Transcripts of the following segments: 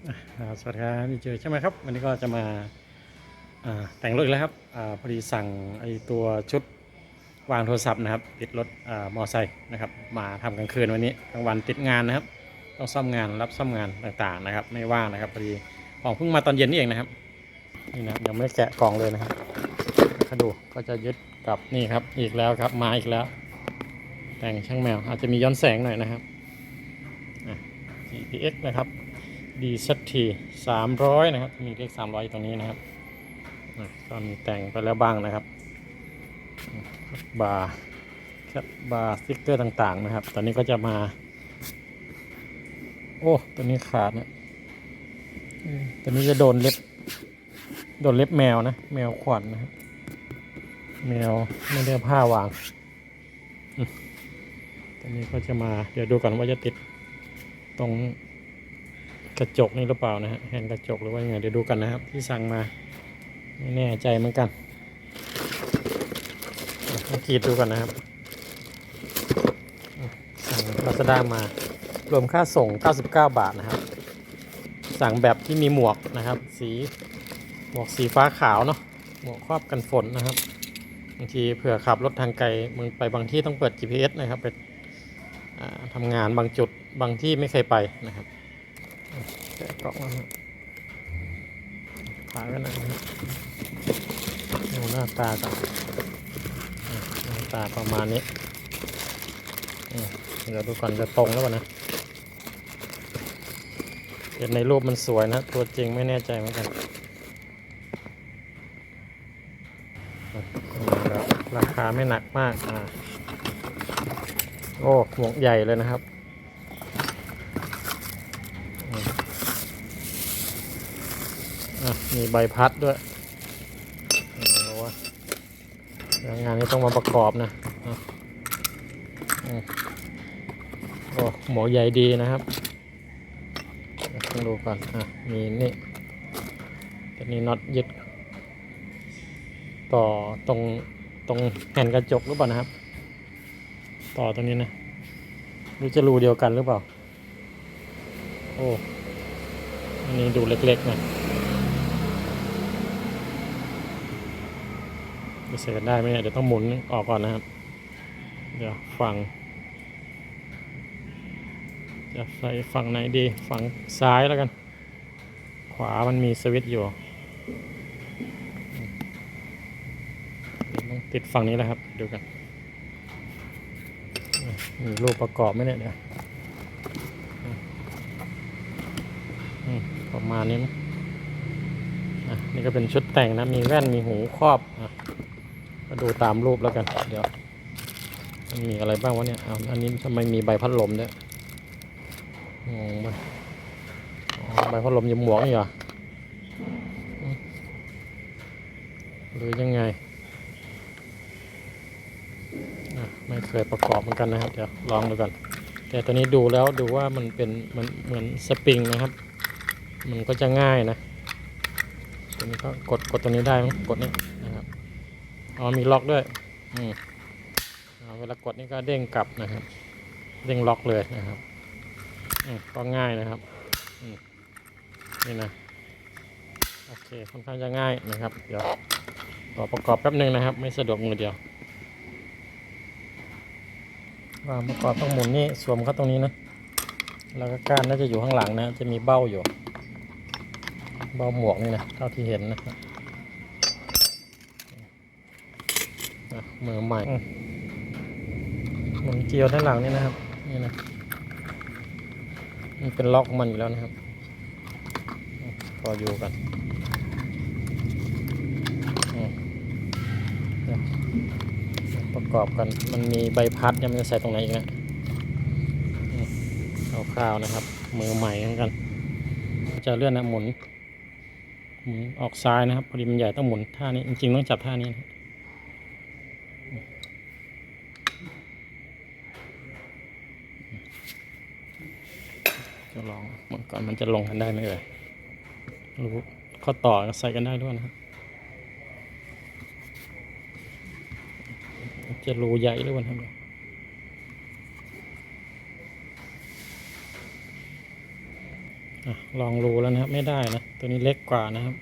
สวัสดีครับนี่เจอใช่ไหมครับ วันนี้ก็จะมาแต่งรถอีกแล้วครับอพอดีสั่งไอตัวชุดวางโทรศัพท์นะครับ ติดรถอมอไซค์นะครับ มาทำกลางคืนวันนี้กลางวันติดงานนะครับ ต้องซ่อมงานรับซ่อมงานต่างๆนะครับ ไม่ว่างนะครับพอดีของเพิ่งมาตอนเย็นนี่เองนะครับนี่นะยังไม่ได้แกะกล่องเลยนะครับถ้าดูก็จะยึดกับนี่ครับอีกแล้วครับมาอีกแล้ว แต่งช่างแมวอาจจะมีย้อนแสงหน่อยนะครับ GPX นะครับ ดีสักทีสามร้อยนะครับ มีเลขสามร้อยตรงนี้นะครับอะก็มีแต่งไปแล้วบ้างนะครับบาร์แคปบาร์สติ๊กเกอร์ต่างๆนะครับ ตอนนี้ก็จะมา โอ้ตัวนี้ขาดนะตัวนี้จะโดนเล็บ โดนเล็บแมวนะ แมวขวัญนะครับแมวไม่ได้ผ้าวางตัวนี้ก็จะมา เดี๋ยวดูก่อนว่าจะติดตรง กระจกนี่หรือเปล่านะฮะแฮนด์กระจกหรือว่ายังไงเดี๋ยวดูกันนะครับ ที่สั่งมาไม่แน่ใจเหมือนกันอะลองกรีดดูกันนะครับ สั่งลาซาด้ามารวมค่าส่ง 99 บาทนะครับ สั่งแบบที่มีหมวกนะครับ สีหมวกสีฟ้าขาวเนาะหมวกครอบกันฝนนะครับบางทีเผื่อขับรถทางไกลมึงไปบางที่ต้องเปิด GPS นะครับไปทำงานบางจุดบางที่ไม่เคยไปนะครับ แกะกล่องแล้วนะขายไว้หนะครับดูหน้าตาก่อนอะหน้าตาประมาณนี้เดี๋ยวดูก่อนจะตรงแล้วก่อนนะเห็นในรูปมันสวยนะ ตัวจริงไม่แน่ใจเหมือนกันราคาไม่หนักมากอ่าโอ้หมวกใหญ่เลยนะครับ อะ มีใบพัดด้วยวงานนี้ต้องมาประกอบนะอะอืมโอ้หมอใหญ่ดีนะครับต้องดูก่อนอะมีนี่ตัวนี้น็อตยึด ต่อตรงตรงแผ่นกระจกหรือเปล่านะครับ ต่อตรงนี้นะหรือจะรูเดียวกันหรือเปล่า โอ้อันนี้ดูเล็กๆน่อ จะใส่กันได้ไหมเนี่ยเดี๋ยวต้องหมุนออกก่อนนะครับ เดี๋ยวฝั่ง จะใส่ฝั่งไหนดี ฝั่งซ้ายแล้วกัน ขวามันมีสวิตช์อยู่ต้องติดฝั่งนี้แล้วครับ ดูกันมีรูปประกอบไหมเนี่ยเดี๋ยวอืมประมาณนี้มั้งอะนี่ก็เป็นชุดแต่งนะ มีแว่นมีหูครอบอะ ก็ดูตามรูปแล้วกัน เดี๋ยวมันมีอะไรบ้างวะเนี่ยเอาอันนี้ทำไมมีใบพัดลมด้วยงงไปใบพัดลมยังหมวกนี่เหรอหรือยังไง ไม่เคยประกอบเหมือนกันนะครับ เดี๋ยวลองดูก่อน แต่ตัวนี้ดูแล้วดูว่ามันเป็นมันเหมือนสปริงนะครับ มันก็จะง่ายนะตัวนี้ก็กดกดตัวนี้ได้มั้งกดนี่นะครับ อ๋อมีล็อกด้วยอืมเอาเวลากดนี่ก็เด้งกลับนะครับ เด้งล็อกเลยนะครับอืมก็ง่ายนะครับอืมนี่นะโอเคค่อนข้างจะง่ายนะครับ เดี๋ยวขอประกอบแป๊บหนึ่งนะครับ ไม่สะดวกมือเดียวว่าประกอบต้องหมุนนี่สวมเข้าตรงนี้นะแล้วก็ก้านน่าจะอยู่ข้างหลังนะ จะมีเบ้าอยู่ เบ้าหมวกนี่นะเท่าที่เห็นนะครับ อะ มือใหม่หมุนเกลียวด้านหลังนี่นะครับ นี่นะมันเป็นล็อกมันอยู่แล้วนะครับพออยู่กันประกอบกัน มันมีใบพัดยังไม่ได้ใส่ตรงไหนอีกนะอืมคร่าวๆนะครับ มือใหม่เหมือนกัน จะเลื่อนนะหมุนหมุนออกซ้ายนะครับ พอดีมันใหญ่ต้องหมุนท่านี้ จริงๆต้องจับท่านี้นะ จะลองมันก่อนมันจะลงกันได้ไหมเอ่ยรู้ข้อต่อใส่กันได้ด้วยนะครับจะรูใหญ่หรือเปล่าครับอะลองรูแล้วนะครับ ไม่ได้นะ ตัวนี้เล็กกว่านะครับ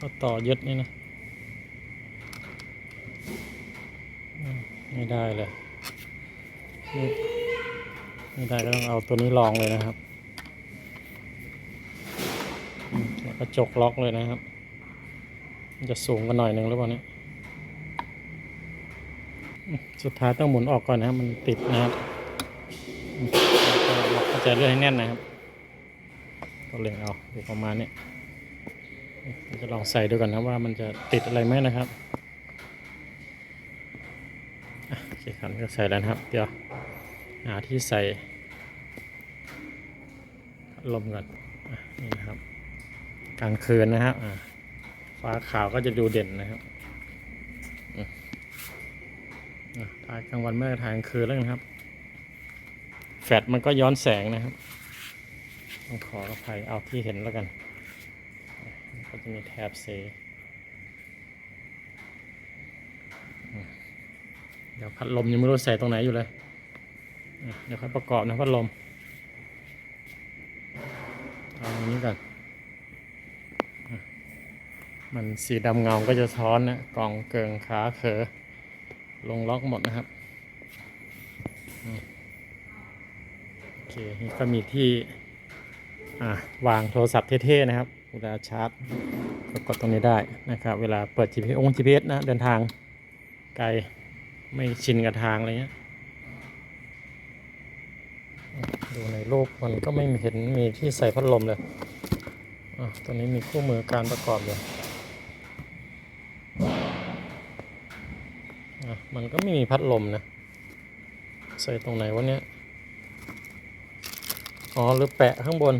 ก็ต่อยึดนี่นะ ไม่ได้เลย ไม่ได้ก็ต้องเอาตัวนี้ลองเลยนะครับอืมแล้วก็จกล็อกเลยนะครับ จะสูงกันหน่อยหนึ่งหรือเปล่าเนี่ยสุดท้ายต้องหมุนออกก่อนนะครับมันติดนะครับล็อกก็จะเลื่อนให้แน่นนะครับก็เล็งเอาดูประมาณนี้จะลองใส่ดูก่อนนะว่ามันจะติดอะไรไหมนะครับโอเคครับก็ใส่แล้วนะครับ เดี๋ยว หาที่ใส่ลมก่อนนี่นะครับ กลางคืนนะครับฟ้าขาวก็จะดูเด่นนะครับถ่ายกลางวันไม่ได้ถ่ายกลางคืนแล้วกันครับ แฟลชมันก็ย้อนแสงนะครับต้องขออภัยเอาที่เห็นแล้วกัน ก็จะมีแถบเซเดี๋ยวพัดลมยังไม่รู้ใส่ตรงไหนอยู่เลย เดี๋ยวค่อยประกอบนะพัดลมเอาอย่างนี้ก่อนมันสีดำเงาก็จะท้อนนะกล่องเกิงขาเขอลงล็อกหมดนะครับโอเคนี่ก็มีที่วางโทรศัพท์เท่ๆนะครับ เวลาชาร์จก็กดตรงนี้ได้นะครับ เวลาเปิด GPS องค์ GPS นะ เดินทางไกลไม่ชินกับทางอะไรเงี้ย ดูในรูปมันก็ไม่เห็นมีที่ใส่พัดลมเลยอะตัวนี้มีคู่มือการประกอบอยู่อะมันก็ไม่มีพัดลมนะ ใส่ตรงไหนวะเนี้ยอ๋อหรือแปะข้างบน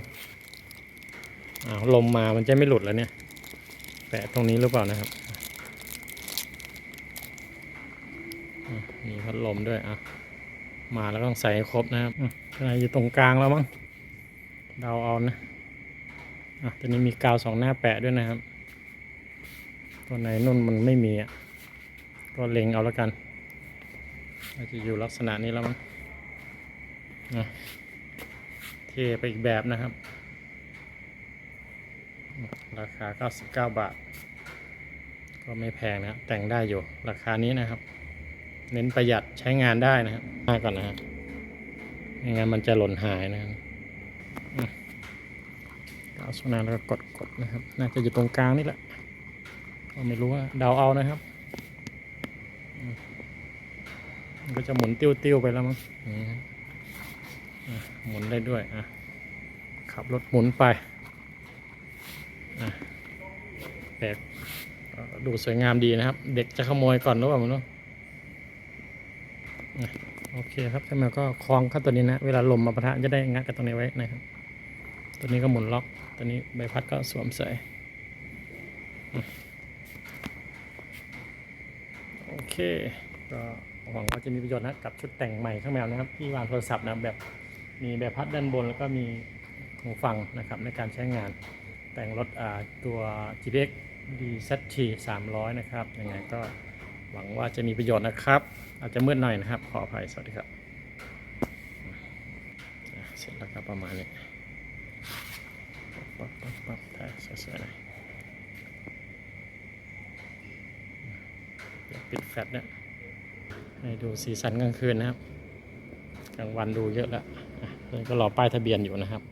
อ้าวลมมามันจะไม่หลุดแล้วเนี่ย แปะตรงนี้หรือเปล่านะครับอะมีพัดลมด้วยอะ มาแล้วต้องใส่ครบนะครับอะข้างในอยู่ตรงกลางแล้วมั้งเดาเอานะอะตัวนี้มีกาวสองหน้าแปะด้วยนะครับ ตัวไหนนุ่นมันไม่มีอะก็เล็งเอาแล้วกันน่าจะอยู่ลักษณะนี้แล้วมั้งอะเทไปอีกแบบนะครับ ราคา 99 บาท ก็ไม่แพงนะแต่งได้อยู่ราคานี้นะครับ เน้นประหยัดใช้งานได้นะครับมาก่อนนะฮะไม่งั้นมันจะหล่นหายนะครับอืมเอาสนาแล้วก็กดกดนะครับ น่าจะอยู่ตรงกลางนี่แหละก็ไม่รู้ว่าเดาเอานะครับมันก็จะหมุนติ้วๆไปแล้วมั้งหมุนได้ด้วยอะขับรถหมุนไปแปลกดูสวยงามดีนะครับ เด็กจะขโมยก่อนหรือเปล่าไม่รู้อะ โอเคครับถ้ามาก็คล้องเข้าตัวนี้นะ เวลาลมมาปะทะจะได้งัดกับตรงนี้ไว้นะครับ ตัวนี้ก็หมุนล็อก ตัวนี้ใบพัดก็สวมใส่ โอเค ก็หวังว่าจะมีประโยชน์นะกับชุดแต่งใหม่ข้างแมวนะครับ ที่วางโทรศัพท์นะแบบมีแบพัดด้านบนแล้วก็มีหูฟังนะครับในการใช้งานแต่งรถอ่าตัว GPX DZT 300 นะครับยังไงก็ หวังว่าจะมีประโยชน์นะครับ อาจจะมืดหน่อยนะครับ ขออภัยสวัสดีครับ เสร็จแล้วครับประมาณนี้ปั๊บปั๊บปั๊บถ่ายสวยๆหน่อยเปิดแฟลชเนี่ยให้ดูสีสันกลางคืนนะครับ กลางวันดูเยอะแล้วอะตอนก็รอป้ายทะเบียนอยู่นะครับ